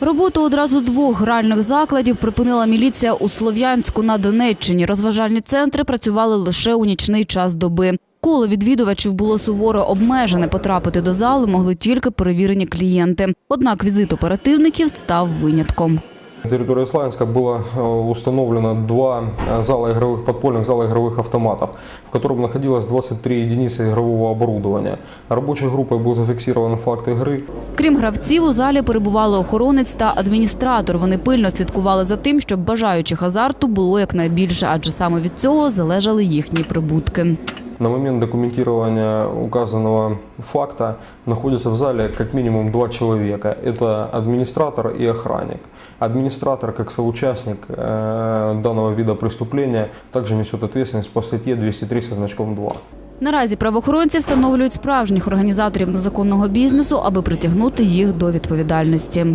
Роботу одразу двох гральних закладів припинила міліція у Слов'янську на Донеччині. Розважальні центри працювали лише у нічний час доби. Коло відвідувачів було суворо обмежене. Потрапити до зали могли тільки перевірені клієнти. Однак візит оперативників став винятком. На территории Славянска было э, установлено два э, зала игровых подпольных зала игровых автоматов, в котором находилось 23 единицы игрового оборудования. Рабочей группой был зафиксирован факт игры. Крім гравців, у залі перебували охоронець та адміністратор. Вони пильно слідкували за тим, щоб бажаючих азарту було якнайбільше, адже саме від цього залежали їхні прибутки. На момент документирования указанного факта находится в зале как минимум два человека. Это администратор и охранник. Администратор, как соучастник э, данного вида преступления, также несет ответственность по статье 203 со значком 2. Наразі правоохоронці встановлюють справжніх організаторів незаконного бізнесу, аби притягнути їх до відповідальності.